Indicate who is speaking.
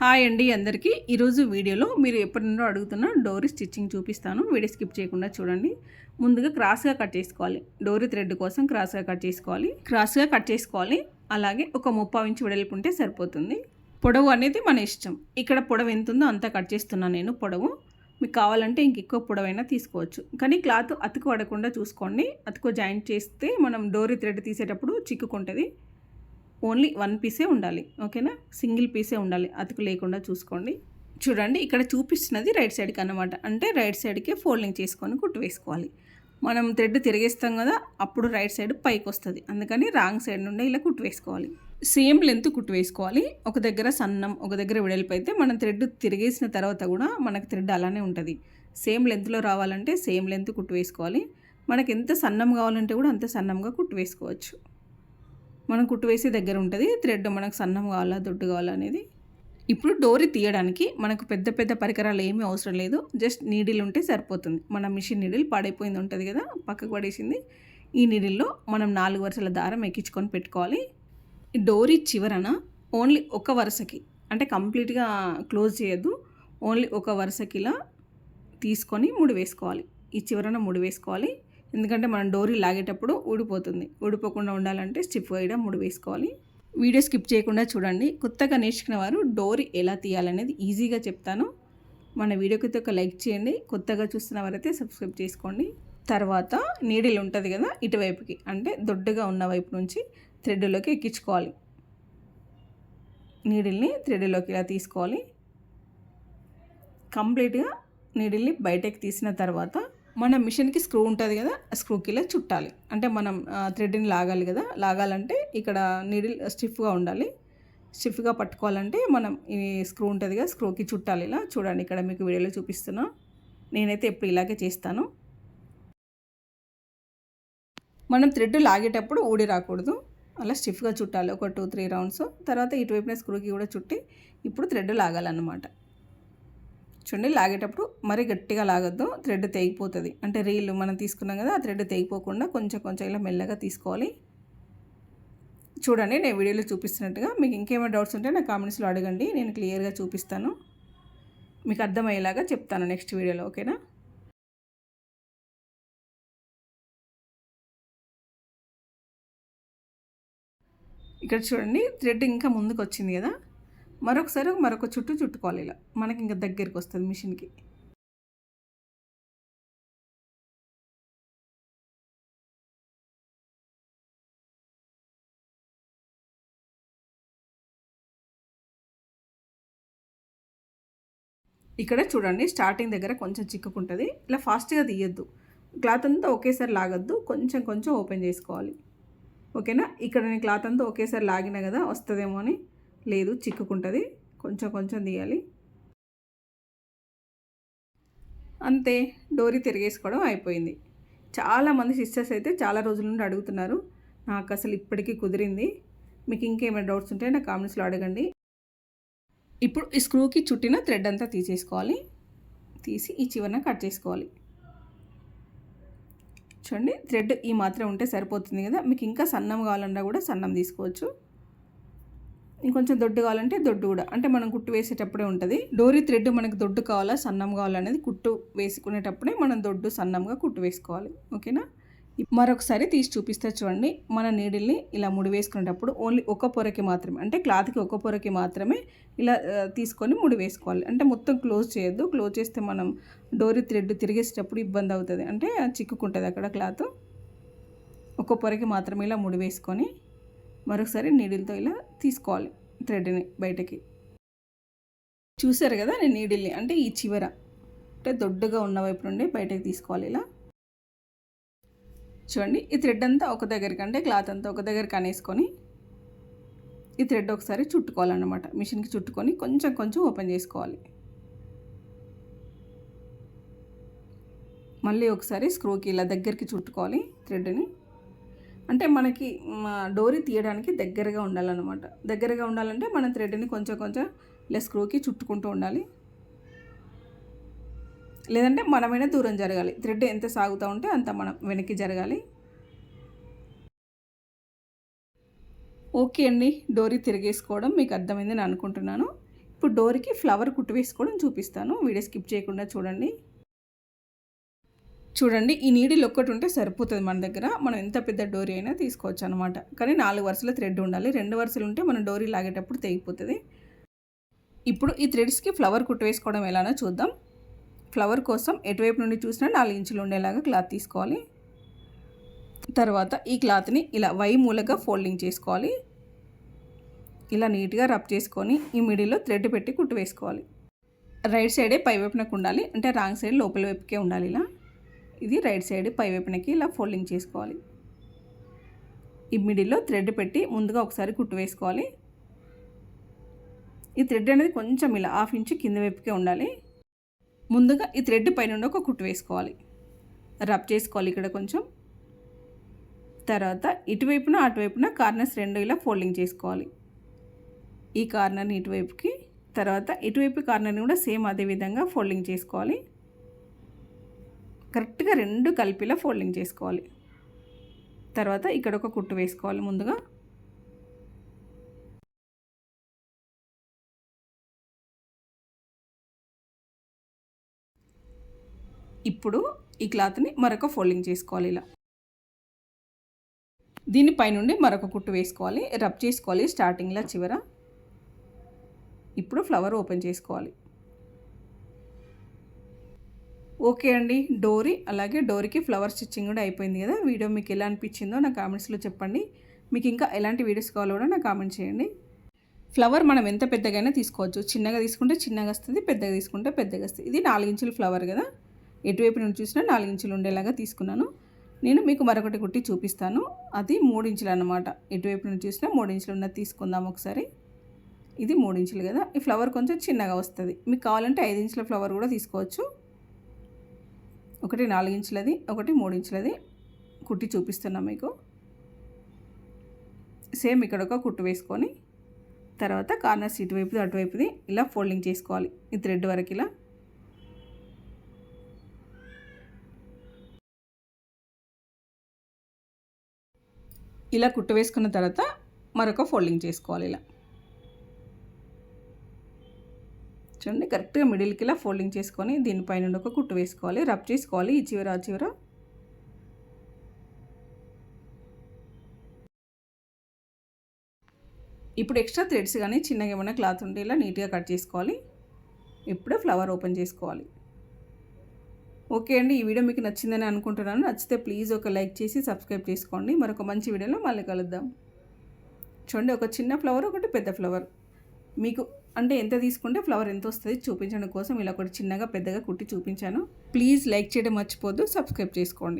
Speaker 1: Hi అండి అందరికీ. ఈరోజు వీడియోలో మీరు ఎప్పటి నుండో అడుగుతున్న డోరీ స్టిచ్చింగ్ చూపిస్తాను. వీడియో స్కిప్ చేయకుండా చూడండి. ముందుగా క్రాస్గా కట్ చేసుకోవాలి. డోరీ థ్రెడ్ కోసం క్రాస్గా కట్ చేసుకోవాలి. క్రాస్గా కట్ చేసుకోవాలి. అలాగే ఒక ముప్పావు ఇంచు వెడల్పు ఉంటే సరిపోతుంది. పొడవు అనేది మన ఇష్టం. ఇక్కడ పొడవు ఎంత ఉందో అంతా కట్ చేస్తున్నాను నేను పొడవు. మీకు కావాలంటే ఇంకెక్కువ పొడవైనా తీసుకోవచ్చు. కానీ క్లాత్ అతుకు పడకుండా చూసుకోండి. అతుకు జాయింట్ చేస్తే మనం డోరీ థ్రెడ్ తీసేటప్పుడు చిక్కుకుంటుంది. ఓన్లీ వన్ పీసే ఉండాలి ఓకేనా? సింగిల్ పీసే ఉండాలి అతుకు లేకుండా చూసుకోండి. చూడండి ఇక్కడ చూపిస్తున్నది రైట్ సైడ్కి అన్నమాట. అంటే రైట్ సైడ్కే ఫోల్డింగ్ చేసుకొని కుట్టు వేసుకోవాలి. మనం థ్రెడ్ తిరిగేస్తాం కదా అప్పుడు రైట్ సైడ్ పైకి వస్తుంది. అందుకని రాంగ్ సైడ్ నుండి ఇలా కుట్టు వేసుకోవాలి. సేమ్ లెంత్ కుట్టు వేసుకోవాలి. ఒక దగ్గర సన్నం ఒక దగ్గర వెడల్పు అయితే మనం థ్రెడ్ తిరిగేసిన తర్వాత కూడా మనకు థ్రెడ్ అలానే ఉంటుంది. సేమ్ లెంత్లో రావాలంటే సేమ్ లెంత్ కుట్టు వేసుకోవాలి. మనకి ఎంత సన్నం కావాలంటే కూడా అంత సన్నంగా కుట్టు వేసుకోవచ్చు. మనం కుట్టు వేసే దగ్గర ఉంటుంది థ్రెడ్ మనకు సన్నం కావాలా దొడ్డు కావాలా అనేది. ఇప్పుడు డోరీ తీయడానికి మనకు పెద్ద పెద్ద పరికరాలు ఏమీ అవసరం లేదు జస్ట్ నీడిల్ ఉంటే సరిపోతుంది. మన మిషన్ నీడిల్ పాడైపోయింది ఉంటుంది కదా పక్కకు పడేసింది. ఈ నీడిల్లో మనం నాలుగు వరుసల దారం ఎక్కించుకొని పెట్టుకోవాలి. ఈ డోరీ చివరన ఓన్లీ ఒక వరుసకి అంటే కంప్లీట్గా క్లోజ్ చేయొద్దు ఓన్లీ ఒక వరుసకి ఇలా తీసుకొని ముడి వేసుకోవాలి. ఈ చివరన ముడి వేసుకోవాలి. ఎందుకంటే మనం డోరీ లాగేటప్పుడు ఊడిపోతుంది. ఊడిపోకుండా ఉండాలంటే స్టిఫ్ వేయడం ముడి వేసుకోవాలి. వీడియో స్కిప్ చేయకుండా చూడండి. కొత్తగా నేర్చుకున్న వారు డోరీ ఎలా తీయాలనేది ఈజీగా చెప్తాను. మన వీడియోకి ఒక లైక్ చేయండి. కొత్తగా చూస్తున్న వారైతే సబ్స్క్రైబ్ చేసుకోండి. తర్వాత నీడిల్ ఉంటుంది కదా ఇటువైపుకి అంటే దొడ్డుగా ఉన్న వైపు నుంచి థ్రెడ్లోకి ఎక్కించుకోవాలి. నీడిల్ని థ్రెడ్లోకి ఇలా తీసుకోవాలి. కంప్లీట్గా నీడిల్ని బయటకు తీసిన తర్వాత మన మిషన్కి స్క్రూ ఉంటుంది కదా ఆ స్క్రూకి ఇలా చుట్టాలి. అంటే మనం థ్రెడ్ని లాగాలి కదా లాగాలంటే ఇక్కడ నీడిల్ స్టిఫ్గా ఉండాలి. స్టిఫ్గా పట్టుకోవాలంటే మనం ఈ స్క్రూ ఉంటుంది కదా స్క్రూకి చుట్టాలి ఇలా. చూడండి ఇక్కడ మీకు వీడియోలో చూపిస్తున్నా. నేనైతే ఎప్పుడు ఇలాగే చేస్తాను. మనం థ్రెడ్ లాగేటప్పుడు ఊడి రాకూడదు. అలా స్టిఫ్గా చుట్టాలి. ఒక టూ త్రీ రౌండ్స్. తర్వాత ఇటువైపున స్క్రూకి కూడా చుట్టి ఇప్పుడు థ్రెడ్ లాగాలన్నమాట. చూడండి లాగేటప్పుడు మరీ గట్టిగా లాగద్దు థ్రెడ్ తెగిపోతుంది. అంటే రీల్ మనం తీసుకున్నాం కదా ఆ థ్రెడ్ తెగిపోకుండా కొంచెం కొంచెం ఇలా మెల్లగా తీసుకోవాలి. చూడండి నేను వీడియోలో చూపిస్తున్నట్టుగా మీకు ఇంకేమైనా డౌట్స్ ఉంటే నా కామెంట్స్లో అడగండి నేను క్లియర్గా చూపిస్తాను. మీకు అర్థమయ్యేలాగా చెప్తాను నెక్స్ట్ వీడియోలో ఓకేనా? ఇక్కడ చూడండి థ్రెడ్ ఇంకా ముందుకు వచ్చింది కదా. మరొకసారి మరొక చుట్టూ చుట్టుకోవాలి ఇలా. మనకి ఇంకా దగ్గరికి వస్తుంది మిషన్కి. ఇక్కడ చూడండి స్టార్టింగ్ దగ్గర కొంచెం చిక్కుకుంటుంది. ఇలా ఫాస్ట్గా తీయద్దు. క్లాత్ అంతా ఒకేసారి లాగద్దు. కొంచెం కొంచెం ఓపెన్ చేసుకోవాలి. ఓకేనా? ఇక్కడ నేను క్లాత్ అంతా ఒకేసారి లాగినా కదా వస్తుందేమో అని. లేదు చిక్కుకుంటుంది. కొంచెం కొంచెం తీయాలి. అంతే డోరీ తిరిగేసుకోవడం అయిపోయింది. చాలామంది సిస్టర్స్ అయితే చాలా రోజుల నుండి అడుగుతున్నారు నాకు అసలు ఇప్పటికీ కుదిరింది. మీకు ఇంకేమైనా డౌట్స్ ఉంటే నా కామెంట్స్లో అడగండి. ఇప్పుడు ఈ స్క్రూకి చుట్టిన థ్రెడ్ అంతా తీసేసుకోవాలి. తీసి ఈ చివరన కట్ చేసుకోవాలి. చూడండి థ్రెడ్ ఈ మాత్రం ఉంటే సరిపోతుంది కదా. మీకు ఇంకా సన్నం కావాలన్నా కూడా సన్నం తీసుకోవచ్చు. ఇంకొంచెం దొడ్డు కావాలంటే దొడ్డు కూడా. అంటే మనం కుట్టు వేసేటప్పుడే ఉంటుంది. డోరీ థ్రెడ్ మనకు దొడ్డు కావాలా సన్నం కావాలనేది కుట్టు వేసుకునేటప్పుడే మనం దొడ్డు సన్నంగా కుట్టు వేసుకోవాలి. ఓకేనా? మరొకసారి తీసి చూపిస్తే చూడండి. మన నీడిల్ని ఇలా ముడి వేసుకునేటప్పుడు ఓన్లీ ఒక పొరకి మాత్రమే అంటే క్లాత్కి ఒక పొరకి మాత్రమే ఇలా తీసుకొని ముడి వేసుకోవాలి. అంటే మొత్తం క్లోజ్ చేయొద్దు. క్లోజ్ చేస్తే మనం డోరీ థ్రెడ్ తిరిగేసేటప్పుడు ఇబ్బంది అవుతుంది. అంటే చిక్కుకుంటుంది అక్కడ క్లాత్. ఒక పొరకి మాత్రమే ఇలా ముడి వేసుకొని మరొకసారి నీడిల్తో ఇలా తీసుకోవాలి థ్రెడ్ని బయటకి. చూసారు కదా నేను నీడిల్ని? అంటే ఈ చివర. అంటే దొడ్డుగా ఉన్న వైపు నుండి బయటకి తీసుకోవాలి ఇలా. చూడండి ఈ థ్రెడ్ అంతా ఒక దగ్గరికి అంటే క్లాత్ అంతా ఒక దగ్గరికి అనేసుకొని ఈ థ్రెడ్ ఒకసారి చుట్టుకోవాలన్నమాట. మిషన్కి చుట్టుకొని కొంచెం కొంచెం ఓపెన్ చేసుకోవాలి. మళ్ళీ ఒకసారి స్క్రూకి ఇలా దగ్గరికి చుట్టుకోవాలి థ్రెడ్ని. అంటే మనకి డోరీ తీయడానికి దగ్గరగా ఉండాలన్నమాట. దగ్గరగా ఉండాలంటే మనం థ్రెడ్ని కొంచెం కొంచెం ఇలా స్క్రూకి చుట్టుకుంటూ ఉండాలి. లేదంటే మనమైనా దూరం జరగాలి. థ్రెడ్ ఎంత సాగుతూ ఉంటే అంత మనం వెనక్కి జరగాలి. ఓకే అండి. డోరీ తిరిగేసుకోవడం మీకు అర్థమైందని అనుకుంటున్నాను. ఇప్పుడు డోరీకి ఫ్లవర్ కుట్టు వేసుకోవడం చూపిస్తాను. వీడియో స్కిప్ చేయకుండా చూడండి. చూడండి ఈ నీడిల్ ఒక్కటి ఉంటే సరిపోతుంది మన దగ్గర. మనం ఎంత పెద్ద డోరీ అయినా తీసుకోవచ్చు అనమాట కానీ నాలుగు వరుసల థ్రెడ్ ఉండాలి. రెండు వరుసలు ఉంటే మనం డోరీ లాగేటప్పుడు తెగిపోతుంది. ఇప్పుడు ఈ థ్రెడ్స్కి ఫ్లవర్ కుట్టు వేసుకోవడం ఎలానో చూద్దాం. ఫ్లవర్ కోసం ఎటువైపు నుండి చూసినా నాలుగు ఇంచులు ఉండేలాగా క్లాత్ తీసుకోవాలి. తర్వాత ఈ క్లాత్ని ఇలా వై మూలగా ఫోల్డింగ్ చేసుకోవాలి. ఇలా నీట్గా రబ్ చేసుకొని ఈ మిడిల్లో థ్రెడ్ పెట్టి కుట్టు వేసుకోవాలి. రైట్ సైడే పై వైపునకు ఉండాలి. అంటే రాంగ్ సైడ్ లోపల వైపుకే ఉండాలి ఇలా. ఇది రైట్ సైడ్ పై వైపునకి ఇలా ఫోల్డింగ్ చేసుకోవాలి. ఈ మిడిల్లో థ్రెడ్ పెట్టి ముందుగా ఒకసారి కుట్టు వేసుకోవాలి. ఈ థ్రెడ్ అనేది కొంచెం ఇలా హాఫ్ ఇంచ్ కింద వైపుకే ఉండాలి. ముందుగా ఈ థ్రెడ్ పైన ఒక కుట్టు వేసుకోవాలి. రబ్ చేసుకోవాలి ఇక్కడ కొంచెం. తర్వాత ఇటువైపున అటువైపున కార్నర్స్ రెండు ఇలా ఫోల్డింగ్ చేసుకోవాలి. ఈ కార్నర్ని ఇటువైపుకి తర్వాత ఇటువైపు కార్నర్ని కూడా సేమ్ అదే విధంగా ఫోల్డింగ్ చేసుకోవాలి. కరెక్ట్గా రెండు కలిపిలా ఫోల్డింగ్ చేసుకోవాలి. తర్వాత ఇక్కడ ఒక కుట్టు వేసుకోవాలి ముందుగా. ఇప్పుడు ఈ క్లాత్ని మరొక ఫోల్డింగ్ చేసుకోవాలి ఇలా. దీనిపై నుండి మరొక కుట్టు వేసుకోవాలి రబ్ చేసుకోవాలి స్టార్టింగ్లో చివర. ఇప్పుడు ఫ్లవర్ ఓపెన్ చేసుకోవాలి. ఓకే అండి. డోరీ అలాగే డోరీకి ఫ్లవర్ స్టిచ్చింగ్ కూడా అయిపోయింది కదా. వీడియో మీకు ఎలా అనిపించిందో నా కామెంట్స్లో చెప్పండి. మీకు ఇంకా ఎలాంటి వీడియోస్ కావాలో కూడా నాకు కామెంట్ చేయండి. ఫ్లవర్ మనం ఎంత పెద్దగైనా తీసుకోవచ్చు. చిన్నగా తీసుకుంటే చిన్నగా వస్తుంది పెద్దగా తీసుకుంటే పెద్దగా వస్తుంది. ఇది నాలుగించుల ఫ్లవర్ కదా. ఎటువైపు నుంచి చూసినా నాలుగించులు ఉండేలాగా తీసుకున్నాను. నేను మీకు మరొకటి కుట్టి చూపిస్తాను. అది మూడించులు అనమాట ఎటువైపు నుంచి చూసినా మూడించులు ఉన్నది తీసుకుందాం ఒకసారి. ఇది మూడించులు కదా. ఈ ఫ్లవర్ కొంచెం చిన్నగా వస్తుంది. మీకు కావాలంటే ఐదు ఇంచుల ఫ్లవర్ కూడా తీసుకోవచ్చు. ఒకటి నాలుగు ఇంచులది ఒకటి మూడు ఇంచులది కుట్టి చూపిస్తున్నాం మీకు. సేమ్ ఇక్కడ ఒక కుట్టు వేసుకొని తర్వాత కార్నర్స్ ఇటువైపుది అటువైపుది ఇలా ఫోల్డింగ్ చేసుకోవాలి. ఈ థ్రెడ్ వరకు ఇలా. ఇలా కుట్టు వేసుకున్న తర్వాత మరొక ఫోల్డింగ్ చేసుకోవాలి ఇలా. చూడండి కరెక్ట్గా మిడిల్కి ఇలా ఫోల్డింగ్ చేసుకొని దీనిపైన ఒక కుట్టు వేసుకోవాలి రబ్ చేసుకోవాలి ఈ చివర ఆ చివర. ఇప్పుడు ఎక్స్ట్రా థ్రెడ్స్ కానీ చిన్నగా ఏమైనా క్లాత్ ఉంటే ఇలా నీట్గా కట్ చేసుకోవాలి. ఇప్పుడే ఫ్లవర్ ఓపెన్ చేసుకోవాలి. ఓకే అండి ఈ వీడియో మీకు నచ్చిందని అనుకుంటున్నాను. నచ్చితే ప్లీజ్ ఒక లైక్ చేసి సబ్స్క్రైబ్ చేసుకోండి. మరొక మంచి వీడియోలో మళ్ళీ కలుద్దాం. చూడండి ఒక చిన్న ఫ్లవర్ ఒకటి పెద్ద ఫ్లవర్ మీకు అంటే ఎంత తీసుకుంటే ఫ్లవర్ ఎంత వస్తుంది చూపించడం కోసం ఇలా ఒకటి చిన్నగా పెద్దగా కుట్టి చూపించాను. ప్లీజ్ లైక్ చేయడం మర్చిపోద్దు సబ్స్క్రైబ్ చేసుకోండి.